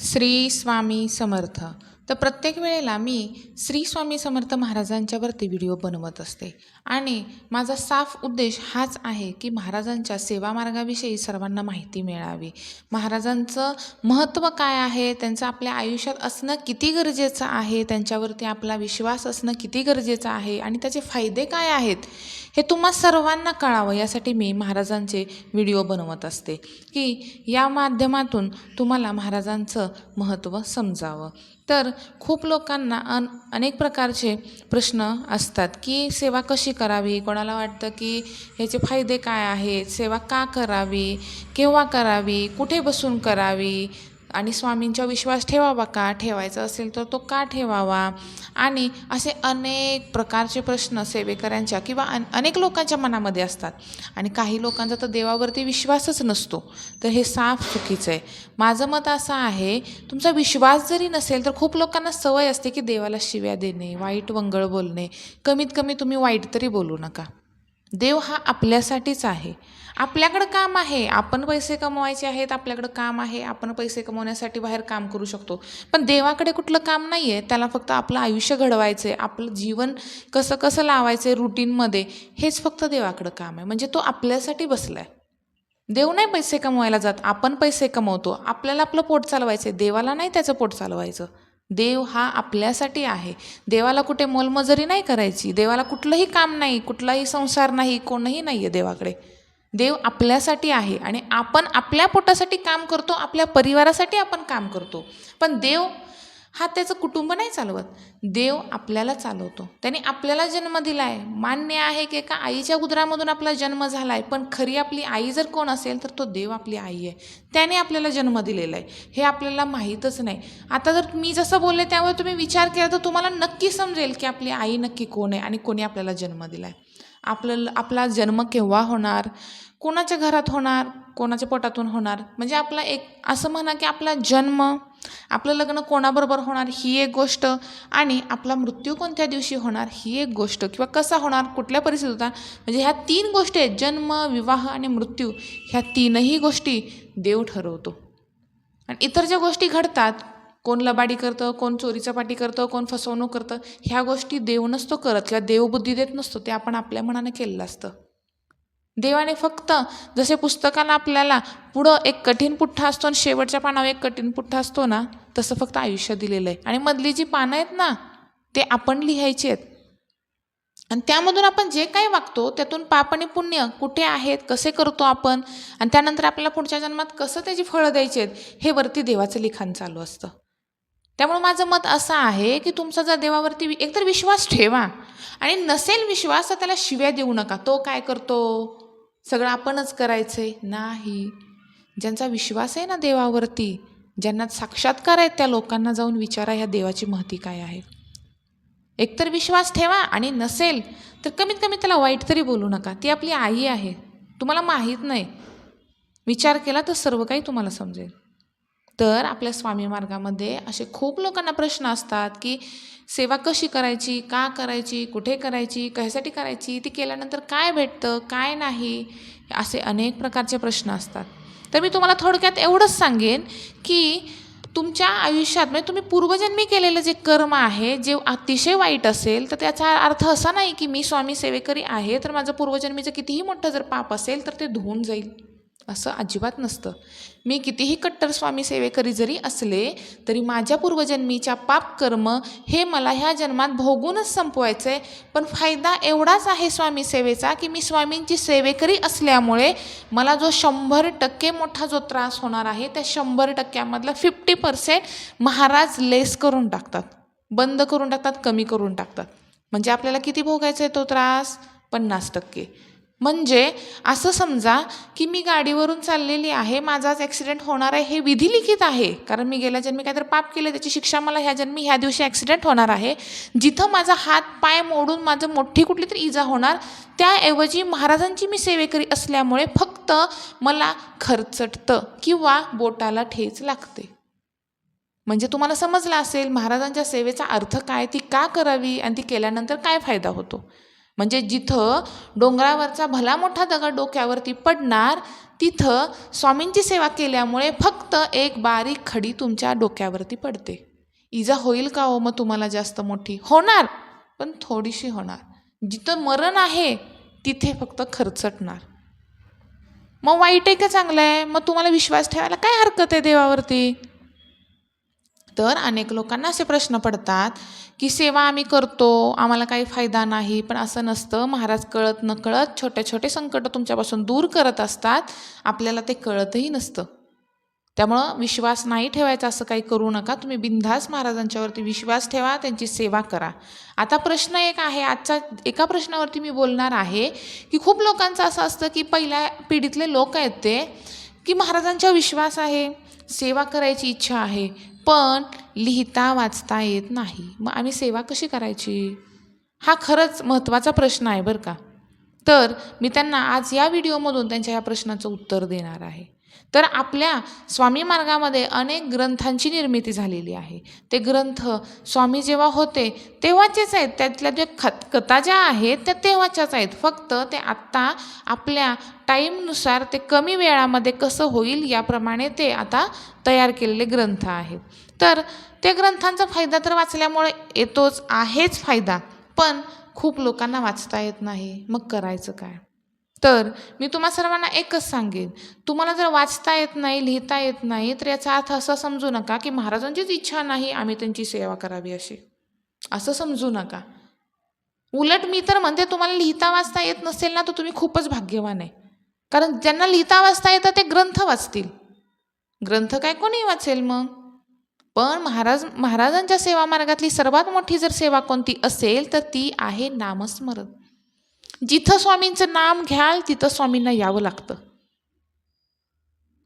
श्री स्वामी समर्थ. तर प्रत्येक वेळेला मी श्री स्वामी समर्थ महाराजांच्यावरती व्हिडिओ बनवत असते. आणि माझा साफ उद्देश हाच आहे की महाराजांच्या सेवा मार्गाविषयी सर्वांना माहिती मिळावी. महाराजांचं महत्त्व काय आहे? त्यांचं आपल्या आयुष्यात असणं किती गरजेचं आहे? त्यांच्यावरती आपला विश्वास असणं किती गरजेचं आहे? आणि त्याचे फायदे काय आहेत? हे तुम्हा सर्वांना कळावं यासाठी मी महाराजांचे व्हिडिओ बनवत असते की या माध्यमातून तुम्हाला महाराजांचं महत्त्व समजावं. तर खूप लोकांना अन अनेक प्रकारचे प्रश्न असतात की सेवा कशी करावी? कोणाला वाटतं की ह्याचे फायदे काय आहेत? सेवा का करावी? केव्हा करावी? कुठे बसून करावी? आणि स्वामींचा विश्वास ठेवावा का ठेवायचा असेल तर तो का ठेवावा? आणि असे अनेक प्रकारचे प्रश्न सेवेकऱ्यांच्या किंवा अन अनेक लोकांच्या मनामध्ये असतात. आणि काही लोकांचा तर देवावरती विश्वासच नसतो. तर हे साफ चुकीचं आहे. माझं मत असं आहे तुमचा विश्वास जरी नसेल तर खूप लोकांना सवय असते की देवाला शिव्या देणे वाईट वंगळ बोलणे. कमीत कमी तुम्ही वाईट तरी बोलू नका. देव हा आपल्यासाठीच आहे. आपल्याकडं काम आहे. आपण पैसे कमवायचे आहेत आपल्याकडं काम आहे. आपण पैसे कमवण्यासाठी बाहेर काम करू शकतो. पण देवाकडे कुठलं काम नाही आहे त्याला फक्त आपलं आयुष्य घडवायचं आहे आपलं जीवन कसं कसं लावायचं आहे रुटीनमध्ये हेच फक्त देवाकडं काम आहे. म्हणजे तो आपल्यासाठी बसला आहे देव नाही पैसे कमवायला जात. आपण पैसे कमवतो. आपल्याला आपलं पोट चालवायचं आहे देवाला नाही त्याचं पोट चालवायचं. देव हा आपल्यासाठी आहे. देवाला कुठे मोलमजुरी नाही करायची. देवाला कुठलंही काम नाही कुठलाही संसार नाही कोणही नाही आहे देवाकडे. देव आपल्यासाठी आहे आणि आपण आपल्या पोटासाठी काम करतो आपल्या परिवारासाठी आपण काम करतो. पण देव हा त्याचं कुटुंब नाही चालवत. देव आपल्याला चालवतो. त्याने आपल्याला जन्म दिला आहे मान्य आहे की एका आईच्या उदरामधून आपला जन्म झाला आहे पण खरी आपली आई जर कोण असेल तर तो देव आपली आई आहे. त्याने आपल्याला जन्म दिलेला आहे हे आपल्याला माहीतच नाही. आता जर मी जसं बोलले त्यावर तुम्ही विचार केला तर तुम्हाला नक्की समजेल की आपली आई नक्की कोण आहे आणि कोणी आपल्याला जन्म दिला आहे आपलं आपला जन्म केव्हा होणार? कोणाच्या घरात होणार? कोणाच्या पोटातून होणार? म्हणजे आपला एक असं म्हणा की आपला जन्म आपलं लग्न कोणाबरोबर होणार ही एक गोष्ट. आणि आपला मृत्यू कोणत्या दिवशी होणार ही एक गोष्ट. किंवा कसा होणार कुठल्या परिस्थितीत होता म्हणजे ह्या तीन गोष्टी आहेत. जन्म विवाह आणि मृत्यू ह्या तीनही गोष्टी देव ठरवतो. आणि इतर ज्या गोष्टी घडतात कोण लबाडी करतं कोण चोरीचा पाठी करतं कोण फसवणूक करतं ह्या गोष्टी देव नसतो करत. किंवा देवबुद्धी देत नसतो ते आपण आपल्या मनानं केलेलं असतं. देवाने फक्त जसे पुस्तकाला आपल्याला पुढं एक कठीण पुठ्ठा असतो आणि शेवटच्या पानावर एक कठीण पुठ्ठा असतो ना तसं फक्त आयुष्य दिलेलं आहे. आणि मधली जी पानं आहेत ना ते आपण लिहायची आहेत. आणि त्यामधून आपण जे काही वागतो त्यातून पाप आणि पुण्य कुठे आहेत कसे करतो आपण आणि त्यानंतर आपल्याला पुढच्या जन्मात कसं त्याची फळं द्यायची आहेत हे वरती देवाचं लिखाण चालू असतं. त्यामुळे माझं मत असं आहे की तुमचा जर देवावरती एकतर विश्वास ठेवा. आणि नसेल विश्वास तर त्याला शिव्या देऊ नका. तो काय करतो? सगळं आपणच करायचं आहे नाही. ज्यांचा विश्वास आहे ना देवावरती ज्यांना साक्षात्कार आहेत त्या लोकांना जाऊन विचारा ह्या देवाची महती काय आहे. एकतर विश्वास ठेवा आणि नसेल तर कमीत कमी त्याला वाईट तरी बोलू नका. ती आपली आई आहे. तुम्हाला माहीत नाही. विचार केला तर सर्व काही तुम्हाला समजेल. तर आपल्या स्वामी मार्गामध्ये असे खूप लोकांना प्रश्न असतात की सेवा कशी करायची का करायची कुठे करायची कशासाठी करायची ती केल्यानंतर काय भेटतं काय नाही असे अनेक प्रकारचे प्रश्न असतात. तर मी तुम्हाला थोडक्यात एवढंच सांगेन की तुमच्या आयुष्यात म्हणजे तुम्ही पूर्वजन्मी केलेलं जे कर्म आहे जे अतिशय वाईट असेल तर त्याचा अर्थ असा नाही की मी स्वामी सेवेकरी आहे तर माझं पूर्वजन्मीचं कितीही मोठं जर पाप असेल तर ते धुवून जाईल. असं अजिबात नसतं. मी कितीही कट्टर स्वामी सेवेकरी जरी असले तरी माझ्या पूर्वजन्मीच्या पाप कर्म हे मला ह्या जन्मात भोगूनच संपवायचं आहे पण फायदा एवढाच आहे स्वामी सेवेचा की मी स्वामींची सेवेकरी असल्यामुळे मला जो शंभर टक्के मोठा जो त्रास होणार आहे त्या शंभर टक्क्यामधला फिफ्टी पर्सेंट महाराज लेस करून टाकतात. बंद करून टाकतात कमी करून टाकतात. म्हणजे आपल्याला किती भोगायचा आहे तो त्रास? पन्नास टक्के. म्हणजे असं समजा की मी गाडीवरून चाललेली आहे माझाच ॲक्सिडेंट होणार आहे हे विधिलिखित आहे. कारण मी गेल्या जन्मी काहीतरी पाप केले त्याची शिक्षा मला ह्या जन्मी ह्या दिवशी ॲक्सिडेंट होणार आहे. जिथं माझा हात पाय मोडून माझं मोठी कुठली तरी इजा होणार त्याऐवजी महाराजांची मी सेवेकरी असल्यामुळे फक्त मला खर्चटतं किंवा बोटाला ठेच लागते. म्हणजे तुम्हाला समजलं असेल महाराजांच्या सेवेचा अर्थ काय ती का करावी आणि ती केल्यानंतर काय फायदा होतो? म्हणजे जिथं डोंगरावरचा भला मोठा दगड डोक्यावरती पडणार तिथं स्वामींची सेवा केल्यामुळे फक्त एक बारीक खडी तुमच्या डोक्यावरती पडते. इजा होईल का हो मग तुम्हाला जास्त मोठी? होणार पण थोडीशी होणार. जिथं मरण आहे तिथे फक्त खर्चटणार. मग वाईट आहे का चांगलं आहे? मग तुम्हाला विश्वास ठेवायला काय हरकत आहे देवावरती? तर अनेक लोकांना असे प्रश्न पडतात की सेवा आम्ही करतो आम्हाला काही फायदा नाही पण असं नसतं. महाराज कळत नकळत छोटे छोटे संकट तुमच्यापासून दूर करत असतात. आपल्याला ते कळतही नसतं. त्यामुळं विश्वास नाही ठेवायचा असं काही करू नका. तुम्ही बिनधास महाराजांच्यावरती विश्वास ठेवा त्यांची सेवा करा. आता प्रश्न एक आहे आजचा एका प्रश्नावरती मी बोलणार आहे की खूप लोकांचं असं असतं की पहिल्या पिढीतले लोक आहेत ते की महाराजांचा विश्वास आहे. सेवा करायची इच्छा आहे पण लिहिता वाचता येत नाही. मग आम्ही सेवा कशी करायची? हा खरंच महत्त्वाचा प्रश्न आहे बरं का. तर मी त्यांना आज या व्हिडिओमधून त्यांच्या या प्रश्नाचं उत्तर देणार आहे. तर आपल्या स्वामी मार्गामध्ये अनेक ग्रंथांची निर्मिती झालेली आहे. ते ग्रंथ स्वामी जेव्हा होते तेव्हाचेच आहेत. त्यातल्या ज्या खत कथा ज्या आहेत त्या तेव्हाच्याच आहेत. फक्त ते आत्ता आपल्या टाईमनुसार ते कमी वेळामध्ये कसं होईल याप्रमाणे ते आता तयार केलेले ग्रंथ आहेत. तर त्या ग्रंथांचा फायदा तर वाचल्यामुळे येतोच आहेच फायदा. पण खूप लोकांना वाचता येत नाही. मग करायचं काय? तर मी तुम्हा सर्वांना एकच सांगेन. तुम्हाला जर वाचता येत नाही लिहिता येत नाही तर याचा अर्थ असा समजू नका की महाराजांचीच इच्छा नाही आम्ही त्यांची सेवा करावी अशी. असं समजू नका. उलट मी तर म्हणते तुम्हाला लिहिता वाचता येत नसेल ना तर तुम्ही खूपच भाग्यवान आहे. कारण ज्यांना लिहिता वाचता येतं ते ग्रंथ वाचतील. ग्रंथ काय कोणी वाचेल मग? पण महाराज महाराजांच्या सेवा मार्गातली सर्वात मोठी जर सेवा कोणती असेल तर ती आहे नामस्मरण. जिथं स्वामींचं नाम घ्याल तिथं स्वामींना यावं लागतं.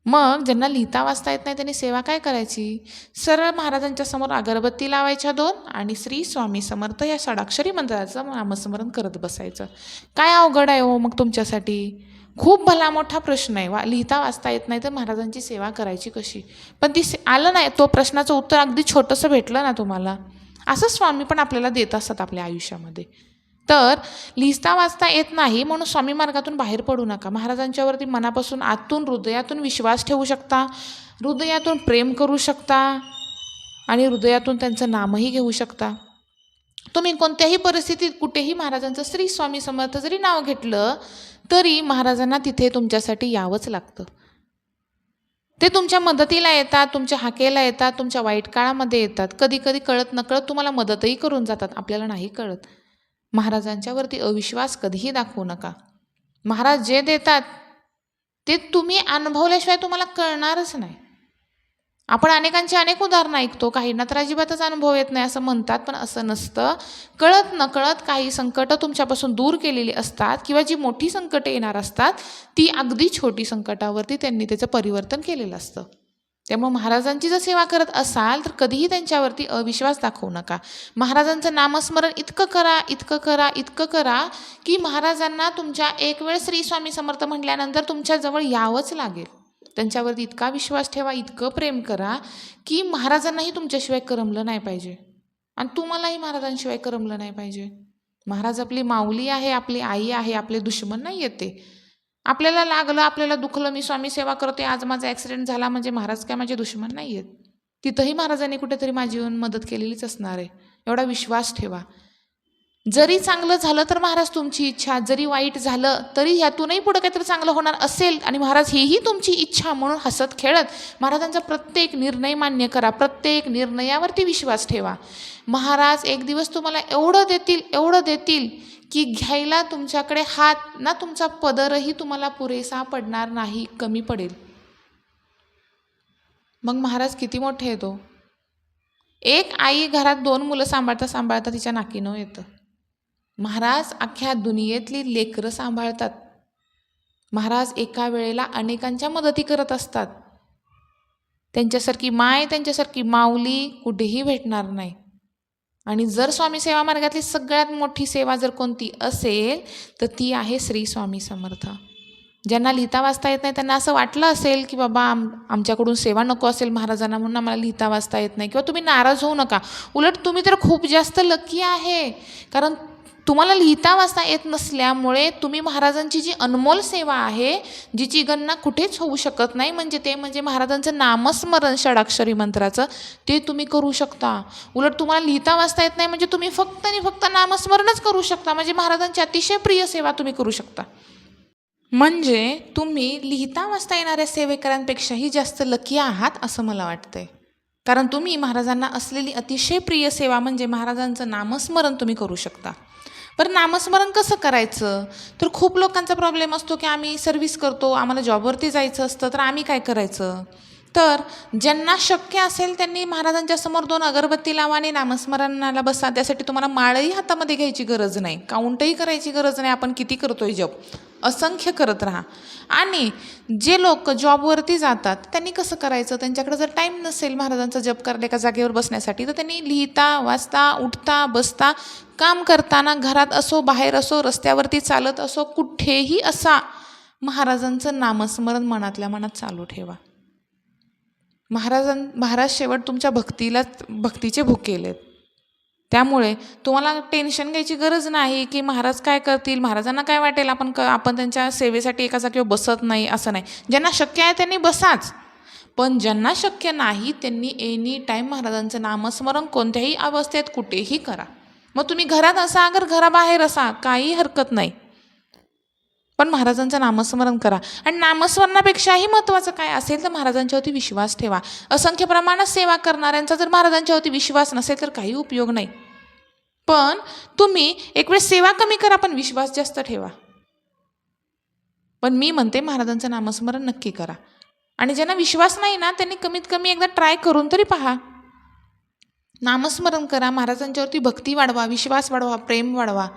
मग ज्यांना लिहिता वाचता येत नाही त्यांनी सेवा काय करायची? सरळ महाराजांच्या समोर अगरबत्ती लावायच्या दोन आणि श्री स्वामी समर्थ या षडाक्षरी मंत्राचं नामस्मरण करत बसायचं. काय अवघड आहे हो मग तुमच्यासाठी? खूप भला मोठा प्रश्न आहे. वा लिहिता वाचता येत नाही तर महाराजांची सेवा करायची कशी? पण ती से आलं नाही तो प्रश्नाचं उत्तर अगदी छोटंसं भेटलं ना तुम्हाला? असं स्वामी पण आपल्याला देत असतात आपल्या आयुष्यामध्ये. तर लिहिता वाचता येत नाही म्हणून स्वामी मार्गातून बाहेर पडू नका. महाराजांच्यावरती मनापासून आतून हृदयातून विश्वास ठेवू शकता. हृदयातून प्रेम करू शकता आणि हृदयातून त्यांचं नामही घेऊ शकता. तुम्ही कोणत्याही परिस्थितीत कुठेही महाराजांचं श्री स्वामी समर्थ जरी नाव घेतलं तरी महाराजांना तिथे तुमच्यासाठी यावंच लागतं. ते तुमच्या मदतीला येतात तुमच्या हाकेला येतात तुमच्या वाईट काळामध्ये येतात. कधी कधी कळत नकळत तुम्हाला मदतही करून जातात. आपल्याला नाही कळत. महाराजांच्यावरती अविश्वास कधीही दाखवू नका. महाराज जे देतात ते तुम्ही अनुभवल्याशिवाय तुम्हाला कळणारच नाही. आपण अनेकांची अनेक उदाहरणं ऐकतो काहींना तर अजिबातच अनुभव येत नाही असं म्हणतात पण असं नसतं. कळत नकळत काही संकटं तुमच्यापासून दूर केलेली असतात किंवा जी मोठी संकटं येणार असतात ती अगदी छोटी संकटावरती त्यांनी त्याचं परिवर्तन केलेलं असतं. त्यामुळे महाराजांची जर सेवा करत असाल तर कधीही त्यांच्यावरती अविश्वास दाखवू नका. महाराजांचं नामस्मरण इतकं करा इतकं करा इतकं करा की महाराजांना तुमच्या एक वेळ श्री स्वामी समर्थ म्हटल्यानंतर तुमच्याजवळ यावंच लागेल. त्यांच्यावरती इतका विश्वास ठेवा इतकं प्रेम करा की महाराजांनाही तुमच्याशिवाय करमलं नाही पाहिजे. आणि तुम्हालाही महाराजांशिवाय करमलं नाही पाहिजे. महाराज आपली माऊली आहे आपली आई आहे आपले दुश्मन नाही येते आपल्याला लागलं आपल्याला दुखलं मी स्वामी सेवा करते आज माझा ॲक्सिडेंट झाला म्हणजे महाराज काय माझे दुश्मन नाही आहेत तिथंही महाराजांनी कुठेतरी माझी येऊन मदत केलेलीच असणार आहे. एवढा विश्वास ठेवा. जरी चांगलं झालं तर महाराज तुमची इच्छा जरी वाईट झालं तरी ह्यातूनही पुढं काहीतरी चांगलं होणार असेल आणि महाराज हीही तुमची इच्छा म्हणून हसत खेळत. महाराजांचा प्रत्येक निर्णय मान्य करा प्रत्येक निर्णयावरती विश्वास ठेवा. महाराज एक दिवस तुम्हाला एवढं देतील एवढं देतील की घ्यायला तुमच्याकडे हात ना तुमचा पदरही तुम्हाला पुरेसा पडणार नाही कमी पडेल. मग महाराज किती मोठे येतो हो? एक आई घरात दोन मुलं सांभाळता सांभाळता तिच्या नाकीनं येतं. महाराज अख्ख्या दुनियेतली लेकरं सांभाळतात. महाराज एका वेळेला अनेकांच्या मदती करत असतात. त्यांच्यासारखी माय त्यांच्यासारखी माऊली कुठेही भेटणार नाही. आणि जर स्वामी सेवा मार्गातली सगळ्यात मोठी सेवा जर कोणती असेल तर ती आहे श्री स्वामी समर्थ. ज्यांना लिहिता वाचता येत नाही त्यांना असं वाटलं असेल की बाबा आम आमच्याकडून सेवा नको असेल महाराजांना म्हणून आम्हाला लिहिता वाचता येत नाही. किंवा तुम्ही नाराज होऊ नका. उलट तुम्ही तर खूप जास्त लकी आहे. कारण तुम्हाला लिहिता वाचता येत नसल्यामुळे तुम्ही महाराजांची जी अनमोल सेवा आहे जिची गणना कुठेच होऊ शकत नाही. म्हणजे ते म्हणजे महाराजांचं नामस्मरण षडाक्षरी मंत्राचं ते तुम्ही करू शकता. उलट तुम्हाला लिहिता वाचता येत नाही म्हणजे तुम्ही फक्त आणि फक्त नामस्मरणच करू शकता. म्हणजे महाराजांची अतिशय प्रिय सेवा तुम्ही करू शकता. म्हणजे तुम्ही लिहिता वाचता येणाऱ्या सेवेकरांपेक्षाही जास्त लकी आहात असं मला वाटतंय. कारण तुम्ही महाराजांना असलेली अतिशय प्रिय सेवा म्हणजे महाराजांचं नामस्मरण तुम्ही करू शकता. बरं नामस्मरण कसं करायचं? तर खूप लोकांचा प्रॉब्लेम असतो की आम्ही सर्व्हिस करतो आम्हाला जॉबवरती जायचं असतं तर आम्ही काय करायचं? तर ज्यांना शक्य असेल त्यांनी महाराजांच्या समोर दोन अगरबत्ती लावा आणि नामस्मरणाला बसा. त्यासाठी तुम्हाला माळही हातामध्ये घ्यायची गरज नाही. काउंटही करायची गरज नाही. आपण किती करतोय जप असंख्य करत राहा. आणि जे लोक जॉबवरती जातात त्यांनी कसं करायचं? त्यांच्याकडे जर टाईम नसेल महाराजांचा जप करायला एका जागेवर बसण्यासाठी तर त्यांनी लिहिता वाचता उठता बसता काम करताना घरात असो बाहेर असो रस्त्यावरती चालत असो कुठेही असा महाराजांचं नामस्मरण मनातल्या मनात चालू ठेवा. महाराजां महाराज शेवट तुमच्या भक्तीला भक्तीचे भुकेलेत. त्यामुळे तुम्हाला टेन्शन घ्यायची गरज नाही की महाराज काय करतील महाराजांना काय वाटेल आपण क आपण त्यांच्या सेवेसाठी एका जागेवर बसत नाही असं नाही. ज्यांना शक्य आहे त्यांनी बसाच. पण ज्यांना शक्य नाही त्यांनी एनी टाईम महाराजांचं नामस्मरण कोणत्याही अवस्थेत कुठेही करा. मग तुम्ही घरात असा अगर घराबाहेर असा काही हरकत नाही. पण महाराजांचं नामस्मरण करा. आणि नामस्मरणापेक्षाही महत्त्वाचं काय असेल तर महाराजांच्यावरती विश्वास ठेवा. असंख्य प्रमाणात सेवा करणाऱ्यांचा जर महाराजांच्यावरती विश्वास नसेल तर काही उपयोग नाही. पण तुम्ही एक वेळ सेवा कमी करा पण विश्वास जास्त ठेवा. पण मी म्हणते महाराजांचं नामस्मरण नक्की करा. आणि ज्यांना विश्वास नाही ना त्यांनी कमीत कमी एकदा ट्राय करून तरी पहा. नामस्मरण करा महाराजांच्यावरती भक्ती वाढवा विश्वास वाढवा प्रेम वाढवा.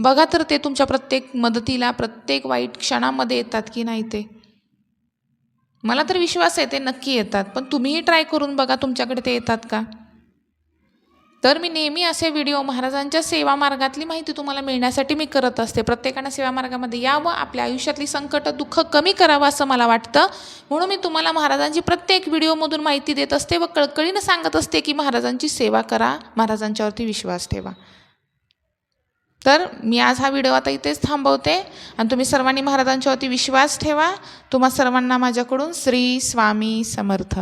बघा तर ते तुमच्या प्रत्येक मदतीला प्रत्येक वाईट क्षणामध्ये येतात की नाही ते? मला तर विश्वास आहे ते नक्की येतात पण तुम्हीही ट्राय करून बघा तुमच्याकडे ते येतात का? तर मी नेहमी असे व्हिडिओ महाराजांच्या सेवा मार्गातली माहिती तुम्हाला मिळण्यासाठी मी करत असते. प्रत्येकानं सेवा मार्गामध्ये यावं आपल्या आयुष्यातली संकट दुःख कमी करावं असं मला वाटतं. म्हणून मी तुम्हाला महाराजांची प्रत्येक व्हिडिओमधून माहिती देत असते व कळकळीनं सांगत असते की महाराजांची सेवा करा महाराजांच्यावरती विश्वास ठेवा. तर मी आज हा व्हिडिओ आता इथेच थांबवते. आणि तुम्ही सर्वांनी महाराजांच्यावरती विश्वास ठेवा. तुम्हा सर्वांना माझ्याकडून श्री स्वामी समर्थ.